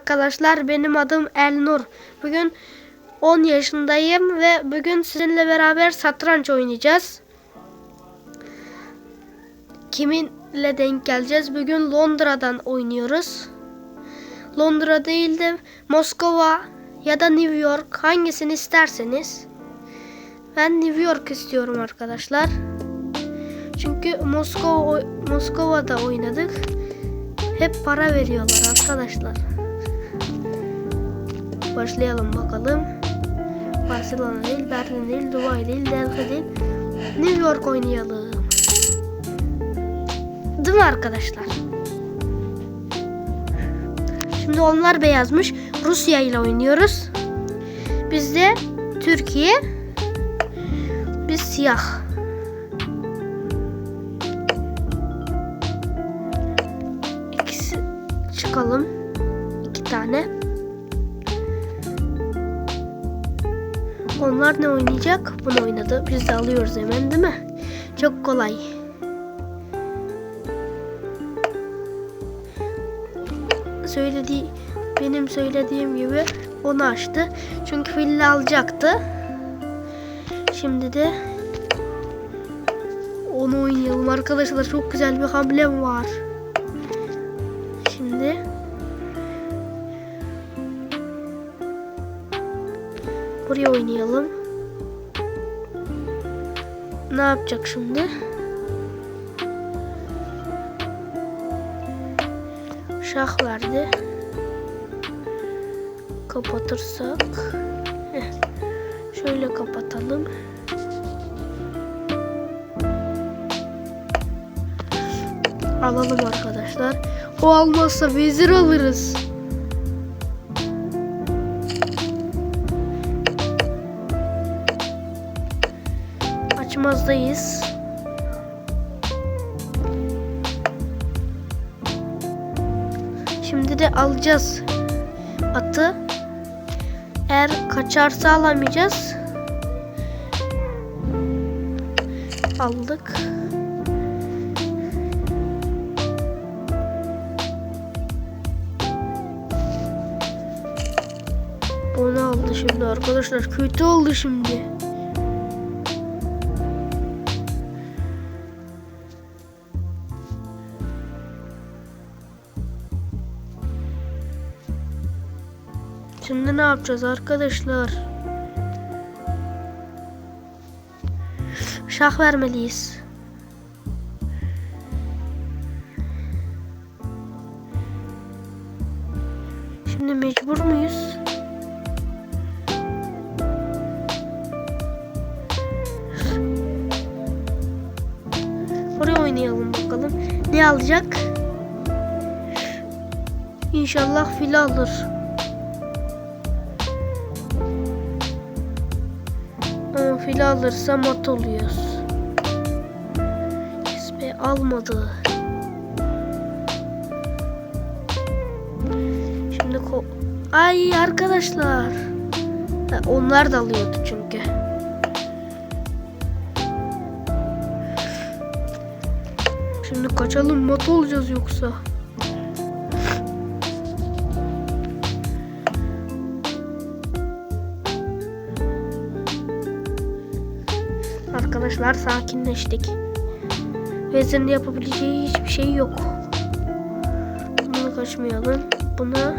arkadaşlar. Benim adım Elnur. Bugün 10 yaşındayım ve bugün sizinle beraber satranç oynayacağız. Kiminle denk geleceğiz? Bugün Londra'dan oynuyoruz. Londra değil de Moskova ya da New York hangisini isterseniz. Ben New York istiyorum arkadaşlar. Çünkü Moskova Moskova'da oynadık. Hep para veriyorlar arkadaşlar. Başlayalım bakalım. Barcelona değil, Berlin değil, Dubai değil, Delhi değil. New York oynayalım. Değil mi arkadaşlar? Şimdi onlar beyazmış. Rusya ile oynuyoruz. Biz de Türkiye. Biz siyah. İkisi çıkalım. İki tane. Onlar ne oynayacak? Bunu oynadı. Biz de alıyoruz hemen değil mi? Çok kolay. Söylediği benim söylediğim gibi onu açtı. Çünkü filli alacaktı. Şimdi de onu oynayalım arkadaşlar. Çok güzel bir hamlem var. Buraya oynayalım. Ne yapacak şimdi? Şah verdi. Kapatırsak. Şöyle kapatalım. Alalım arkadaşlar. O almazsa vezir alırız. Açmazdayız. Şimdi de alacağız atı. Eğer kaçarsa alamayacağız. Aldık. Onu aldı şimdi arkadaşlar. Kötü oldu şimdi. Ne yapacağız arkadaşlar? Şah vermeliyiz. Şimdi mecbur muyuz? Oraya oynayalım bakalım. Ne alacak? İnşallah fil alır. Fil alırsa mat oluyoruz. Kesme almadı. Şimdi ko Ay arkadaşlar. Ha, onlar da alıyordu çünkü. Şimdi kaçalım mat olacağız yoksa. Arkadaşlar sakinleştik. Vezir'in yapabileceği hiçbir şey yok. Bunu kaçmayalım. Buna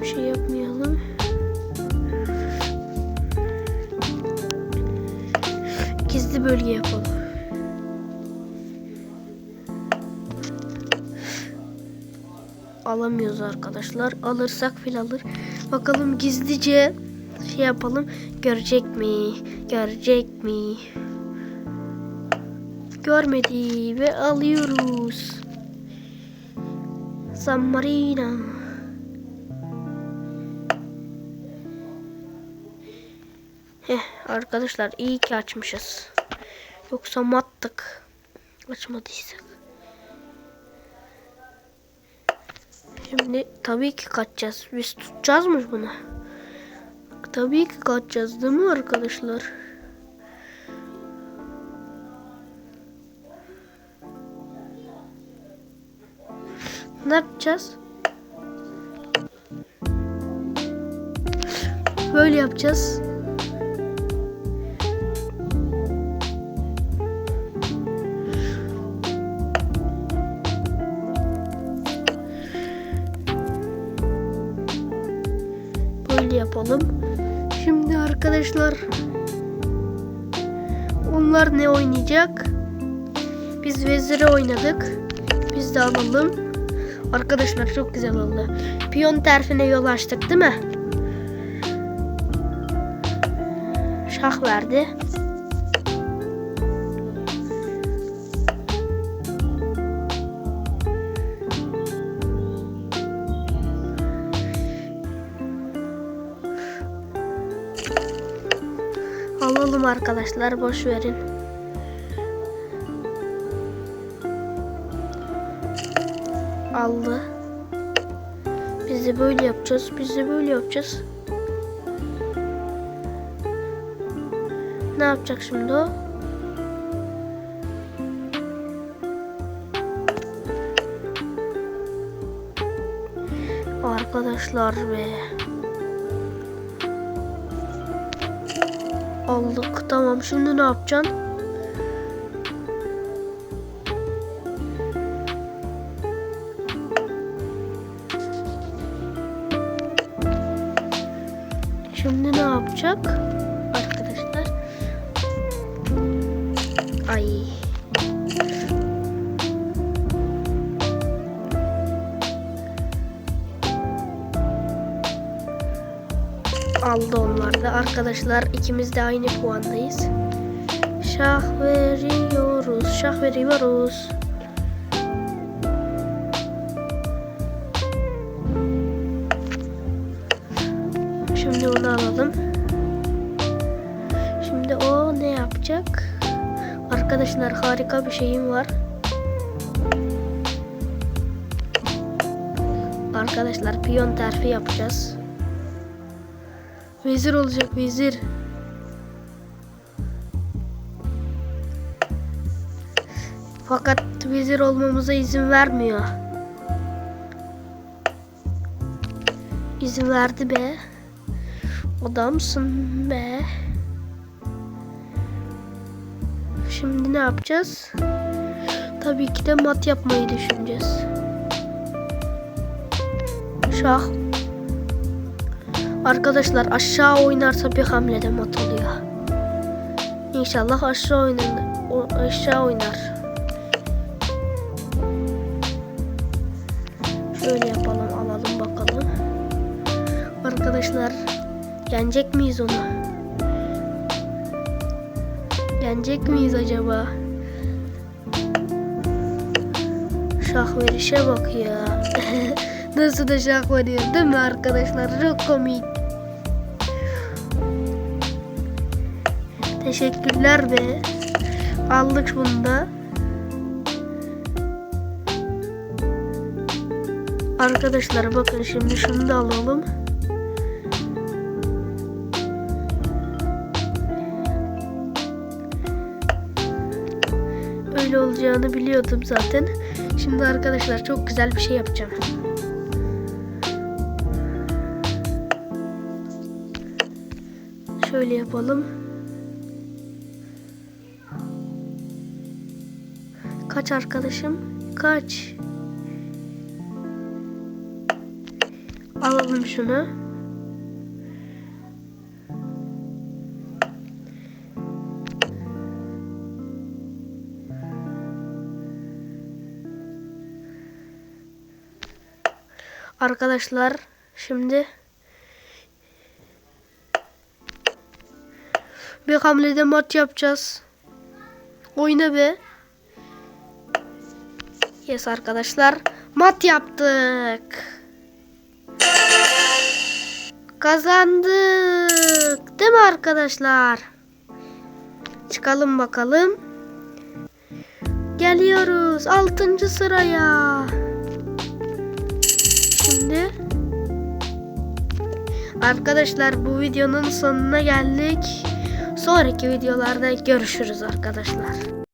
bir şey yapmayalım. Gizli bölge yapalım. Alamıyoruz arkadaşlar. Alırsak fil alır. Bakalım gizlice şey yapalım. Görecek mi? Görecek mi? Görmedi ve alıyoruz. San Marino. Heh arkadaşlar iyi ki açmışız. Yoksa mattık. Açmadıysak. Şimdi tabii ki kaçacağız. Biz tutacağız mı bunu? Tabii ki kaçacağız değil mi arkadaşlar? Ne yapacağız? Böyle yapacağız. Böyle yapalım. Şimdi arkadaşlar onlar ne oynayacak? Biz veziri oynadık. Biz de alalım. Arkadaşlar çok güzel oldu. Piyon terfine yol açtık değil mi? Şah verdi. Arkadaşlar boş verin. Aldı. Biz de böyle yapacağız. Biz de böyle yapacağız. Ne yapacak şimdi o? Arkadaşlar be. Aldık. Tamam şimdi ne yapacaksın? Şimdi ne yapacak? Arkadaşlar. Ay. Aldı onlar da. Arkadaşlar ikimiz de aynı puandayız. Şah veriyoruz. Şah veriyoruz. Şimdi onu alalım. Şimdi o ne yapacak? Arkadaşlar harika bir şeyim var. Arkadaşlar piyon terfi yapacağız. Vezir olacak vezir. Fakat vezir olmamıza izin vermiyor. İzin verdi be. Adamsın be. Şimdi ne yapacağız? Tabii ki de mat yapmayı düşüneceğiz. Şah. Arkadaşlar aşağı oynarsa bir hamlede mat oluyor. İnşallah aşağı oynar. O aşağı oynar. Şöyle yapalım alalım bakalım. Arkadaşlar yenecek miyiz onu? Yenecek miyiz acaba? Şah verişe bak ya. Nasıl da şah veriyor değil mi arkadaşlar? Çok komik. Teşekkürler be. Aldık bunu da. Arkadaşlar bakın şimdi şunu da alalım. Öyle olacağını biliyordum zaten. Şimdi arkadaşlar çok güzel bir şey yapacağım. Şöyle yapalım. Arkadaşım? Kaç? Alalım şunu. Arkadaşlar şimdi bir hamlede maç yapacağız. Oyna be. Yes arkadaşlar. Mat yaptık. Kazandık. Değil mi arkadaşlar? Çıkalım bakalım. Geliyoruz 6. sıraya. Şimdi Arkadaşlar bu videonun sonuna geldik. Sonraki videolarda görüşürüz arkadaşlar.